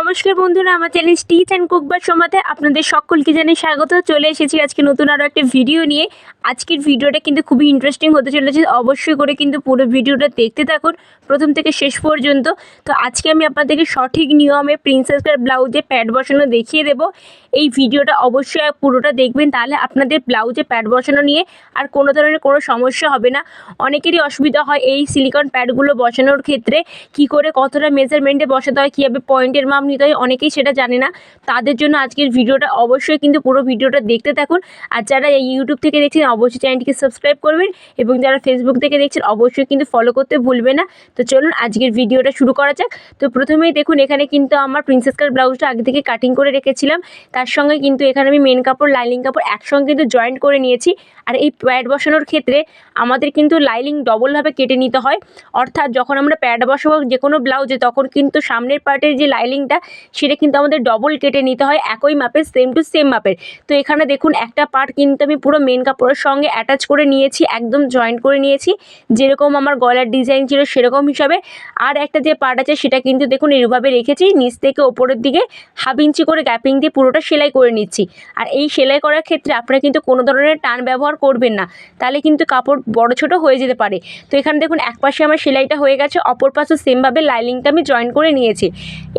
নমস্কার বন্ধুরা, আমার চ্যানেল স্টিচ অ্যান্ড কুকবার সমাতে আপনাদের সকলকে জানিয়ে স্বাগত। চলে এসেছি আজকে নতুন আরও একটা ভিডিও নিয়ে। আজকের ভিডিওটা কিন্তু খুবই ইন্টারেস্টিং হতে চলেছে। অবশ্যই করে কিন্তু পুরো ভিডিওটা দেখতে থাকুন, প্রথম থেকে শেষ পর্যন্ত। তো আজকে আমি আপনাদেরকে সঠিক নিয়মে প্রিন্সেস কার ব্লাউজে প্যাড বসানো দেখিয়ে দেবো। এই ভিডিওটা অবশ্যই পুরোটা দেখবেন, তাহলে আপনাদের ব্লাউজে প্যাড বসানো নিয়ে আর কোনো ধরনের কোনো সমস্যা হবে না। অনেকেরই অসুবিধা হয় এই সিলিকন প্যাডগুলো বসানোর ক্ষেত্রে, কি করে কতটা মেজারমেন্টে বসাতে হয়, কীভাবে পয়েন্টের মাপ নিতে হয়, অনেকেই সেটা জানে না। তাদের জন্য আজকের ভিডিওটা অবশ্যই কিন্তু পুরো ভিডিওটা দেখতে থাকুন। আর যারা ইউটিউব থেকে দেখছেন অবশ্যই চ্যানেলটিকে সাবস্ক্রাইব করবেন এবং যারা ফেসবুক থেকে দেখছেন, অবশ্যই কিন্তু ফলো করতে ভুলবে না। তো চলুন, আজকের ভিডিওটা শুরু করা যাক। তো প্রথমেই দেখুন, এখানে কিন্তু আমার প্রিন্সেস কার ব্লাউজটা আগে থেকে কাটিং করে রেখেছিলাম। তার সঙ্গে কিন্তু এখানে আমি মেন কাপড় লাইনিং কাপড় একসঙ্গে কিন্তু জয়েন্ট করে নিয়েছি। আর এই প্যাড বসানোর ক্ষেত্রে আমাদের কিন্তু লাইনিং ডবলভাবে কেটে নিতে হয়। অর্থাৎ যখন আমরা প্যাড বসাবো যে কোনো ব্লাউজে তখন কিন্তু সামনের পার্টের যে লাইনিংটা সেটা কিন্তু আমাদের ডবল কেটে নিতে হয়। একই মাপের সেম টু সেম মাপের। তো এখানে দেখুন, একটা পার্ট কিন্তু আমি পুরো মেন কাপড়ের সঙ্গে অ্যাটাচ করে নিয়েছি, একদম জয়েন্ট করে নিয়েছি। যেরকম আমার গলার ডিজাইন ছিল সেরকম হিসাবে। আর একটা যে পার্ট আছে সেটা কিন্তু দেখুন এভাবে রেখেছি, নিচ থেকে ওপরের দিকে হাফ ইঞ্চি করে গ্যাপিং দিয়ে পুরোটা সেলাই করে নিচ্ছি। আর এই সেলাই করার ক্ষেত্রে আপনারা কিন্তু কোনো ধরনের টান ব্যবহার করবেন না। তাহলে কিন্তু কাপড় বড় ছোট হয়ে যেতে পারে। তো এখানে দেখুন এক পাশে আমার সেলাইটা হয়ে গেছে, অপর পাশে সেমভাবে লাইনিংটা আমি জয়েন করে নিয়েছি।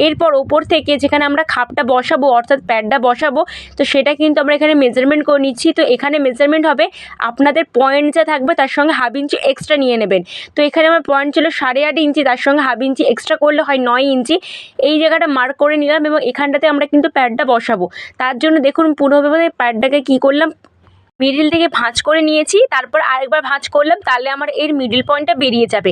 এরপর ওপর থেকে যেখানে আমরা খাপটা বসাবো, অর্থাৎ প্যাডটা বসাবো, তো সেটা কিন্তু আমরা এখানে মেজারমেন্ট করে নিচ্ছি। তো এখানে মেজারমেন্ট হবে আপনাদের পয়েন্ট যা থাকবে তার সঙ্গে হাফ ইঞ্চি এক্সট্রা নিয়ে নেবেন। তো এখানে আমার পয়েন্ট ছিল সাড়ে আট ইঞ্চি তার সঙ্গে হাফ ইঞ্চি এক্সট্রা করলে হয় নয় ইঞ্চি এই জায়গাটা মার্ক করে নিলাম এবং এখানটাতে আমরা কিন্তু প্যাডটা বসাবো। তার জন্য দেখুন পুরোভাবে প্যাডটাকে কী করলাম? মিডিল থেকে ভাঁজ করে নিয়েছি, তারপর আরেকবার ভাঁজ করলাম, তাহলে আমার এর মিডিল পয়েন্টটা বেরিয়ে যাবে।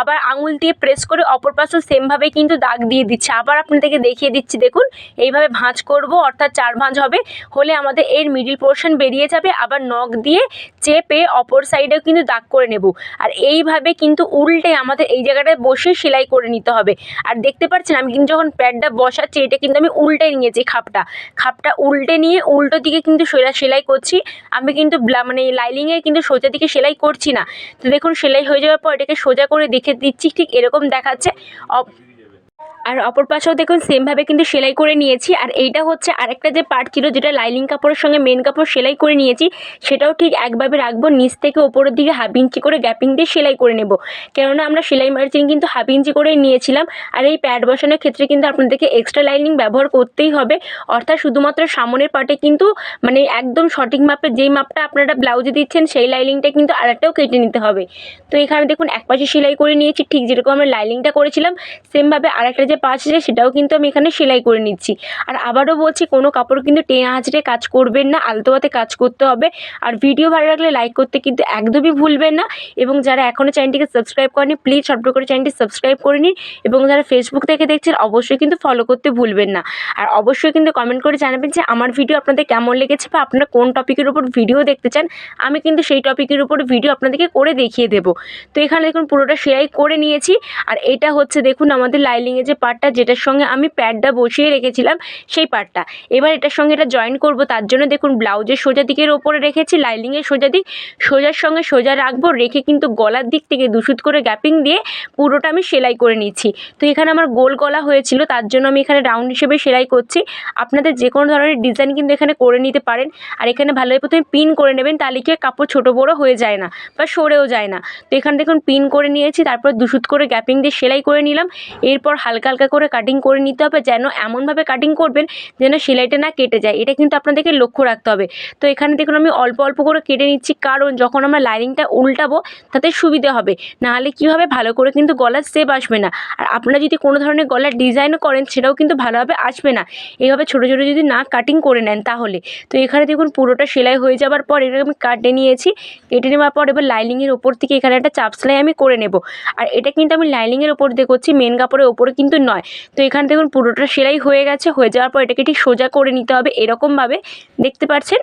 আবার আঙুল দিয়ে প্রেস করে অপর পাশে সেমভাবে কিন্তু দাগ দিয়ে দিচ্ছে। আবার আপনাদেরকে দেখিয়ে দিচ্ছি, দেখুন, এইভাবে ভাঁজ করব, অর্থাৎ চার ভাঁজ হবে, হলে আমাদের এর মিডিল পোর্শন বেরিয়ে যাবে। আবার নখ দিয়ে চেপে অপর সাইডেও কিন্তু দাগ করে নেব। আর এইভাবে কিন্তু উল্টে আমাদের এই জায়গাটায় বসে সেলাই করে নিতে হবে। আর দেখতে পাচ্ছেন, আমি কিন্তু যখন প্যাডটা বসাচ্ছি, এটা কিন্তু আমি উল্টে নিয়েছি খাপটা। খাপটা উল্টে নিয়ে উল্টো দিকে কিন্তু সেলাই সেলাই করছি। আমি কিন্তু ব্লা- মানে লাইলিংয়ে কিন্তু সোজা দিকে সেলাই করছি না। তো দেখুন, সেলাই হয়ে যাওয়ার পর এটাকে সোজা করে দেখে দিচ্ছি, ঠিক এরকম দেখাচ্ছে। আর অপর পাশেও দেখুন সেমভাবে কিন্তু সেলাই করে নিয়েছি। আর এইটা হচ্ছে আরেকটা যে পার্ট ছিল যেটা লাইনিং কাপড়ের সঙ্গে মেন কাপড় সেলাই করে নিয়েছি, সেটাও ঠিক একভাবে রাখব। নিচ থেকে ওপরের দিকে হাফ ইঞ্চি করে গ্যাপিং দিয়ে সেলাই করে নেব। কেননা আমরা সেলাই মার্জিন কিন্তু হাফ ইঞ্চি করেই নিয়েছিলাম। আর এই প্যাড বসানোর ক্ষেত্রে কিন্তু আপনাদেরকে এক্সট্রা লাইনিং ব্যবহার করতেই হবে। অর্থাৎ শুধুমাত্র সামনের পার্টে কিন্তু মানে একদম সঠিক মাপের যেই মাপটা আপনারা ব্লাউজে দিচ্ছেন, সেই লাইনিংটা কিন্তু আরেকটাও কেটে নিতে হবে। তো এখানে দেখুন এক পাশে সেলাই করে নিয়েছি। ঠিক যেরকম আমরা লাইনিংটা করেছিলাম সেমভাবে আরেকটা যে পাঁচ আছে সেটাও কিন্তু আমি এখানে সেলাই করে নিচ্ছি। আর আবারও বলছি, কোনো কাপড় কিন্তু টেনে আঁচড়ে কাজ করবেন না আলতো হাতে কাজ করতে হবে। আর ভিডিও ভালো লাগলে লাইক করতে কিন্তু একদমই ভুলবেন না। এবং যারা এখনও চ্যানেলটিকে সাবস্ক্রাইব করেনি প্লিজ ছোট্ট করে চ্যানেলটি সাবস্ক্রাইব করে নিন। এবং যারা ফেসবুক থেকে দেখছেন, অবশ্যই কিন্তু ফলো করতে ভুলবেন না। আর অবশ্যই কিন্তু কমেন্ট করে জানাবেন যে, আমার ভিডিও আপনাদের কেমন লেগেছে বা আপনারা কোন টপিকের উপর ভিডিও দেখতে চান? আমি কিন্তু সেই টপিকের উপর ভিডিও আপনাদেরকে করে দেখিয়ে দেবো। তো এখানে দেখুন, পুরোটা সেলাই করে নিয়েছি। আর এটা হচ্ছে, দেখুন, আমাদের লাইলিংয়ে যে পার্টটা যেটার সঙ্গে আমি প্যাডটা বসিয়ে রেখেছিলাম, সেই পার্টটা এবার এটার সঙ্গে এটা জয়েন করব, তার জন্য দেখুন ব্লাউজের সোজা দিকের ওপরে রেখেছি লাইলিংয়ের সোজা দিক, সোজার সঙ্গে সোজা রাখব, রেখে কিন্তু গলার দিক থেকে দুশুত করে গ্যাপিং দিয়ে পুরোটা আমি সেলাই করে নিচ্ছি। তো এখানে আমার গোল গলা হয়েছিল, তার জন্য আমি এখানে রাউন্ড হিসেবে সেলাই করছি। আপনাদের যে কোনো ধরনের ডিজাইন কিন্তু এখানে করে নিতে পারেন। আর এখানে ভালোভাবে প্রথমে পিন করে নেবেন, তাহলে কি কাপড় ছোটো বড়ো হয়ে যায় না বা সরেও যায় না। তো এখানে দেখুন পিন করে নিয়েছি, তারপর দুশুত করে গ্যাপিং দিয়ে সেলাই করে নিলাম। এরপর হালকা হালকা করে কাটিং করে নিতে হবে, যেন এমনভাবে কাটিং করবেন যেন সেলাইটা না কেটে যায়। এটা কিন্তু আপনাদেরকে লক্ষ্য রাখতে হবে। তো এখানে দেখুন আমি অল্প অল্প করে কেটে নিচ্ছি, কারণ যখন আমরা লাইনিংটা উল্টাবো, তাতে সুবিধে হবে। নাহলে কী হবে? ভালো করে কিন্তু গলার শেপ আসবে না। আর আপনারা যদি কোনো ধরনের গলার ডিজাইনও করেন, সেটাও কিন্তু ভালোভাবে আসবে না। এইভাবে ছোটো ছোটো যদি না কাটিং করে নেন তাহলে। তো এখানে দেখুন পুরোটা সেলাই হয়ে যাবার পর এটা আমি কাটে নিয়েছি। কেটে নেওয়ার পর এবার লাইনিংয়ের ওপর থেকে এখানে একটা চাপ সেলাই আমি করে নেব। আর এটা কিন্তু আমি লাইনিংয়ের ওপর দিয়ে করছি। মেন কাপড়ের ওপরে কিন্তু নয়। তো এখানে দেখুন পুরোটা সেলাই হয়ে গেছে, হয়ে যাওয়ার পর এটাকে ঠিক সোজা করে নিতে হবে এরকমভাবে। দেখতে পাচ্ছেন?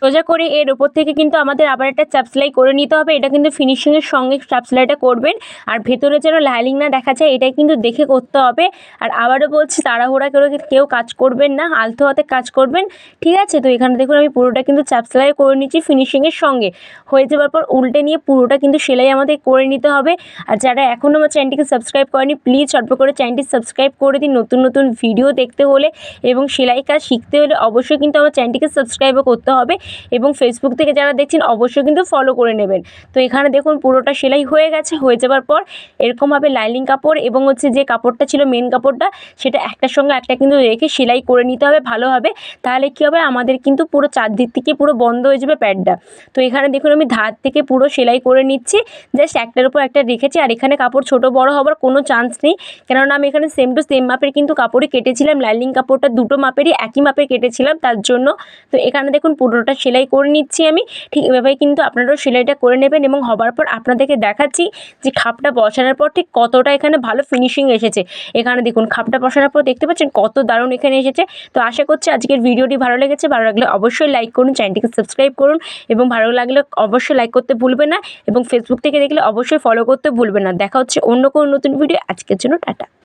সোজা করে এর ওপর থেকে কিন্তু আমাদের আবার একটা চাপ সেলাই করে নিতে হবে। এটা কিন্তু ফিনিশিংয়ের সঙ্গে চাপ সেলাইটা করবেন। আর ভেতরে যেন লাইলিং না দেখা যায়, এটাই কিন্তু দেখে করতে হবে। আর আবারও বলছি, তাড়াহুড়া করে কেউ কাজ করবেন না, আলতো হাতে কাজ করবেন। ঠিক আছে? তো এখানে দেখুন, আমি পুরোটা কিন্তু চাপ সেলাই করে নিচ্ছি ফিনিশিংয়ের সঙ্গে। হয়ে যাওয়ার পর উল্টে নিয়ে পুরোটা কিন্তু সেলাই আমাদের করে নিতে হবে। আর যারা এখনও আমার চ্যানেলটিকে সাবস্ক্রাইব করেনি প্লিজ অল্প করে চ্যানেলটি সাবস্ক্রাইব করে দিন। নতুন নতুন ভিডিও দেখতে হলে এবং সেলাই কাজ শিখতে হলে অবশ্যই কিন্তু আমার চ্যানেলটিকে সাবস্ক্রাইবও করতে হবে। এবং ফেসবুক থেকে যারা দেখছেন, অবশ্যই কিন্তু ফলো করে নেবেন। তো এখানে দেখুন, পুরোটা সেলাই হয়ে গেছে, হয়ে যাওয়ার পর এরকমভাবে লাইনিং কাপড় এবং হচ্ছে যে কাপড়টা ছিল মেন কাপড়টা, সেটা একটার সঙ্গে একটা কিন্তু রেখে সেলাই করে নিতে হবে ভালোভাবে। তাহলে কী হবে? আমাদের কিন্তু পুরো চারদিক থেকে পুরো বন্ধ হয়ে যাবে প্যাডটা। তো এখানে দেখুন, আমি ধার থেকে পুরো সেলাই করে নিচ্ছি। জাস্ট একটার উপর একটা রেখেছি, আর এখানে কাপড় ছোট, বড় হওয়ার কোনো চান্স নেই। কেননা আমি এখানে সেম টু সেম মাপের কিন্তু কাপড়ই কেটেছিলাম। লাইনিং কাপড়টা দুটো মাপেরই একই মাপের কেটেছিলাম, তার জন্য। তো এখানে দেখুন, পুরোটা সেলাই করে নিচ্ছি আমি। ঠিক এভাবেই কিন্তু আপনারাও সেলাইটা করে নেবেন এবং হবার পর আপনাদেরকে দেখাচ্ছি যে খাপটা বসানোর পর ঠিক কতটা এখানে ভালো ফিনিশিং এসেছে। এখানে দেখুন, খাপটা বসানোর পর দেখতে পাচ্ছেন কত দারুণ এখানে এসেছে। তো আশা করছি আজকের ভিডিওটি ভালো লেগেছে। ভালো লাগলে অবশ্যই লাইক করুন চ্যানেলটিকে সাবস্ক্রাইব করুন এবং ভালো লাগলে অবশ্যই লাইক করতে ভুলবেন না এবং ফেসবুক থেকে দেখলে অবশ্যই ফলো করতে ভুলবেন না। দেখা হচ্ছে অন্য কোনো নতুন ভিডিও আজকের জন্য টাটা।